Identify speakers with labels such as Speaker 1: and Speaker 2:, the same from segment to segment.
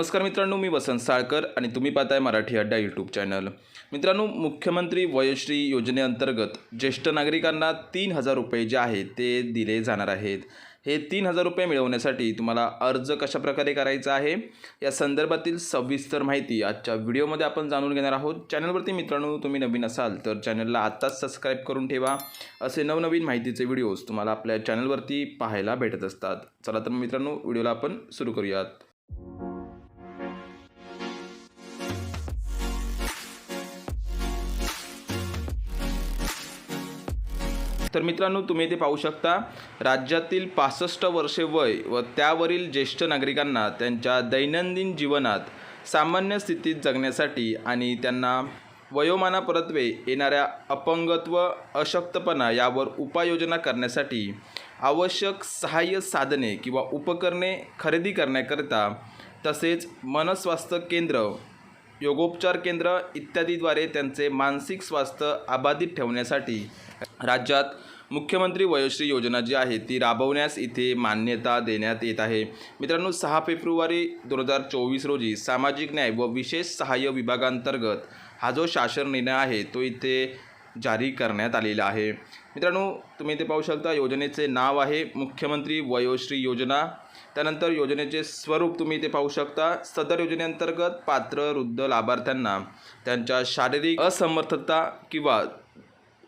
Speaker 1: नमस्कार मित्रांनो मी वसंत साळकर आणि तुम्ही पाहताय मराठी अड्डा यूट्यूब चॅनल मित्रांनो मुख्यमंत्री वयश्री योजनेअंतर्गत ज्येष्ठ नागरिकांना तीन हजार रुपये जे आहेत ते दिले जाणार आहेत. हे तीन हजार रुपये मिळवण्यासाठी तुम्हाला अर्ज कशाप्रकारे करायचा आहे या संदर्भातील सविस्तर माहिती आजच्या व्हिडिओमध्ये आपण जाणून घेणार आहोत. चॅनलवरती मित्रांनो तुम्ही नवीन असाल तर चॅनलला आत्ताच सबस्क्राईब करून ठेवा. असे नवनवीन माहितीचे व्हिडिओज तुम्हाला आपल्या चॅनलवरती पाहायला भेटत असतात. चला तर मित्रांनो व्हिडिओला आपण सुरू करूयात. तर मित्रांनो तुम्ही ते पाहू शकता राज्यातील पासष्ट वर्षे वय व त्यावरील ज्येष्ठ नागरिकांना त्यांच्या दैनंदिन जीवनात सामान्य स्थितीत जगण्यासाठी आणि त्यांना वयोमानापरत्वे येणाऱ्या अपंगत्व अशक्तपणा यावर उपाययोजना करण्यासाठी आवश्यक सहाय्य साधने किंवा उपकरणे खरेदी करण्याकरिता तसेच मनस्वास्थ्य केंद्र योगोपचार केंद्र इत्यादीद्वारे त्यांचे मानसिक स्वास्थ्य अबाधित ठेवण्यासाठी राज्यात मुख्यमंत्री वयोश्री योजना जी आहे ती राबवण्यास इथे मान्यता देण्यात येत आहे. मित्रांनो सहा फेब्रुवारी दोन हजार चोवीस रोजी सामाजिक न्याय व विशेष सहाय्य विभागांतर्गत हा जो शासन निर्णय आहे तो इथे जारी करण्यात आलेला आहे. मित्रांनो तुम्ही इथे पाहू शकता योजनेचे नाव आहे मुख्यमंत्री वयोश्री योजना. त्यानंतर योजनेचे स्वरूप तुम्ही इथे पाहू शकता. सदर योजनेअंतर्गत पात्र वृद्ध लाभार्थ्यांना त्यांच्या शारीरिक असमर्थता किंवा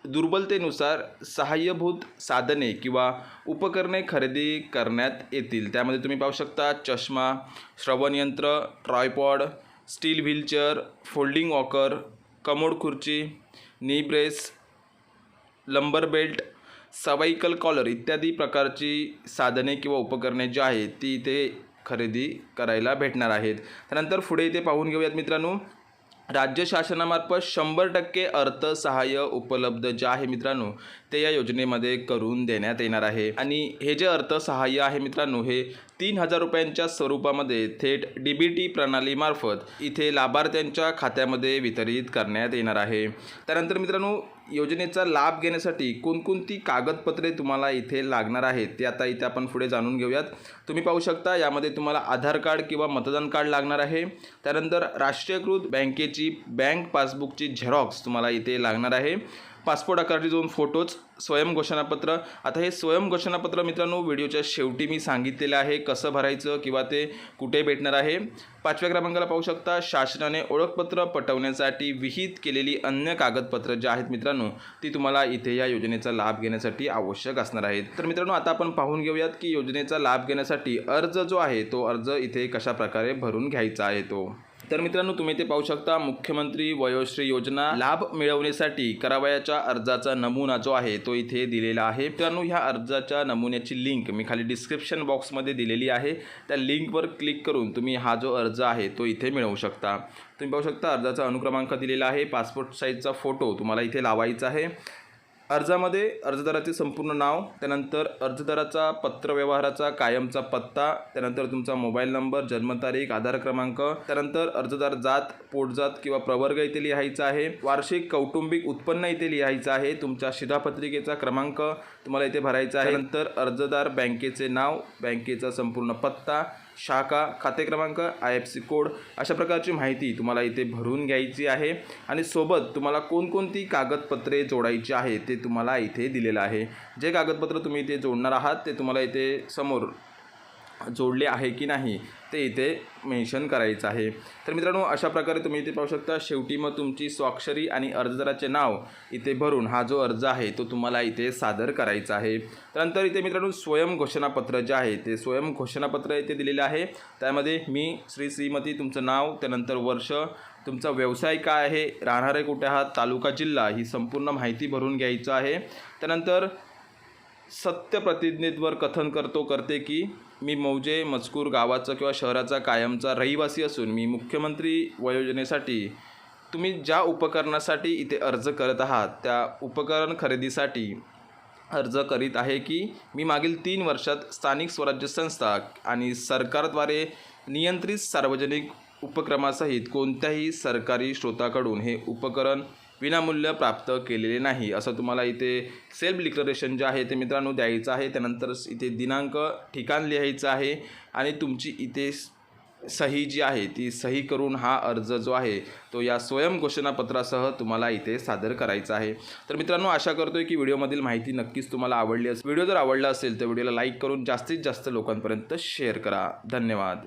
Speaker 1: दुर्बलतेनुसार सहाय्यभूत साधने किंवा उपकरणे खरेदी करण्यात येतील. त्यामध्ये तुम्ही पाहू शकता चष्मा श्रवणयंत्र tripod steel wheelchair folding walker commode खुर्ची knee brace lumbar belt cervical collar इत्यादी प्रकारची साधने किंवा उपकरणे जी आहेत ती इथे खरेदी करायला भेटणार आहेत. त्यानंतर पुढे इथे पाहून घेऊयात मित्रांनो. राज्य शासनामार्फत शंभर टक्के अर्थसहाय्य उपलब्ध जे आहे मित्रांनो ते या योजनेमध्ये करून देण्यात येणार आहे. आणि हे जे अर्थसहाय्य आहे मित्रांनो हे तीन हजार रुपयांच्या स्वरूपामध्ये थेट डी बी टी प्रणालीमार्फत इथे लाभार्थ्यांच्या खात्यामध्ये वितरित करण्यात येणार आहे. त्यानंतर मित्रांनो योजनेचा लाभ घेण्यासाठी कोणकोणती कागदपत्रे तुम्हाला इथे लागणार आहेत ते आता इथे आपण पुढे जाणून घेऊयात. तुम्ही पाहू शकता यामध्ये तुम्हाला आधार कार्ड किंवा मतदान कार्ड लागणार आहे. त्यानंतर राष्ट्रीयकृत बँकेची बँक पासबुकची झेरॉक्स तुम्हाला इथे लागणार आहे. पासपोर्ट आकारचे दोन फोटोज स्वयं घोषणापत्र. आता हे स्वयं घोषणापत्र मित्रांनो व्हिडिओच्या शेवटी मी सांगितलेलं आहे कसं भरायचं किंवा ते कुठे भेटणार आहे. पाचव्या क्रमांकाला पाहू शकता शासनाने ओळखपत्र पटवण्यासाठी विहित केलेली अन्य कागदपत्र जे आहेत मित्रांनो ती तुम्हाला इथे या योजनेचा लाभ घेण्यासाठी आवश्यक असणार आहेत. तर मित्रांनो आता आपण पाहून घेऊयात की योजनेचा लाभ घेण्यासाठी अर्ज जो आहे तो अर्ज इथे कशा प्रकारे भरून घ्यायचा आहे तो. तर मित्रांनो तुम्ही ते पाहू शकता मुख्यमंत्री वयोश्री योजना. लाभ मिळवण्यासाठी करावयाच्या अर्जाचा नमुना जो आहे तो इथे दिलेला आहे. मित्रांनो ह्या अर्जाच्या नमुन्याची लिंक मी खाली डिस्क्रिप्शन बॉक्समध्ये दिलेली आहे. त्या लिंकवर क्लिक करून तुम्ही हा जो अर्ज आहे तो इथे मिळवू शकता. तुम्ही पाहू शकता अर्जाचा अनुक्रमांक दिलेला आहे. पासपोर्ट साईजचा फोटो तुम्हाला इथे लावायचा आहे. अर्जामध्ये अर्जदाराचे संपूर्ण नाव त्यानंतर अर्जदाराचा पत्रव्यवहाराचा कायमचा पत्ता त्यानंतर तुमचा मोबाईल नंबर जन्मतारीख आधार क्रमांक त्यानंतर अर्जदार जात पोटजात किंवा प्रवर्ग इथे लिहायचा आहे वार्षिक कौटुंबिक उत्पन्न इथे लिहायचं आहे तुमच्या शिधापत्रिकेचा क्रमांक तुम्हाला इथे भरायचा आहे नंतर अर्जदार बँकेचे नाव बँकेचा संपूर्ण पत्ता शाखा खाते क्रमांक आय एफ सी कोड अशा प्रकारची माहिती तुम्हाला इथे भरून घ्यायची आहे. आणि सोबत तुम्हाला कोणकोणती कागदपत्रे जोडायची आहे ते तुम्हाला इथे दिलेलं आहे. जे कागदपत्र तुम्ही इथे जोडणार आहात ते तुम्हाला इथे समोर जोडले आहे की नाही ते इथे मेन्शन करायचं आहे. तर मित्रांनो अशा प्रकारे तुम्ही इथे पाहू शकता शेवटी मग तुमची स्वाक्षरी आणि अर्जदाराचे नाव इथे भरून हा जो अर्ज आहे तो तुम्हाला इथे सादर करायचा आहे. त्यानंतर इथे मित्रांनो स्वयं घोषणापत्र जे आहे ते स्वयं घोषणापत्र इथे दिलेले आहे. त्यामध्ये मी श्री श्रीमती तुमचं नाव त्यानंतर वर्ष तुमचा व्यवसाय काय आहे राहणारे कुठे आहात तालुका जिल्हा ही संपूर्ण माहिती भरून घ्यायचं आहे. त्यानंतर सत्य प्रतिज्ञेवर कथन करतो करते की मी मौजे मजकूर गावाचा किंवा शहराचा कायमचा रहिवासी असून मी मुख्यमंत्री वयोजनेसाठी तुम्ही ज्या उपकरणासाठी इथे अर्ज करत आहात त्या उपकरण खरेदीसाठी अर्ज करीत आहे की मी मागील तीन वर्षात स्थानिक स्वराज्य संस्था आणि सरकारद्वारे नियंत्रित सार्वजनिक उपक्रमासहित कोणत्याही सरकारी स्रोताकडून हे उपकरण विनामूल्य प्राप्त केलेले नाही. असं तुम्हाला इथे सेल्फ डिक्लरेशन जे आहे ते मित्रांनो द्यायचं आहे. त्यानंतर इथे दिनांक ठिकाण लिहायचं आहे. आणि तुमची इथे सही जी आहे ती सही करून हा अर्ज जो आहे तो या स्वयं घोषणापत्रासह तुम्हाला इथे सादर करायचा आहे. तर मित्रांनो आशा करतोय की व्हिडिओमधील माहिती नक्कीच तुम्हाला आवडली असेल. व्हिडिओ जर आवडला असेल तर व्हिडिओला लाईक करून जास्तीत जास्त लोकांपर्यंत शेअर करा. धन्यवाद.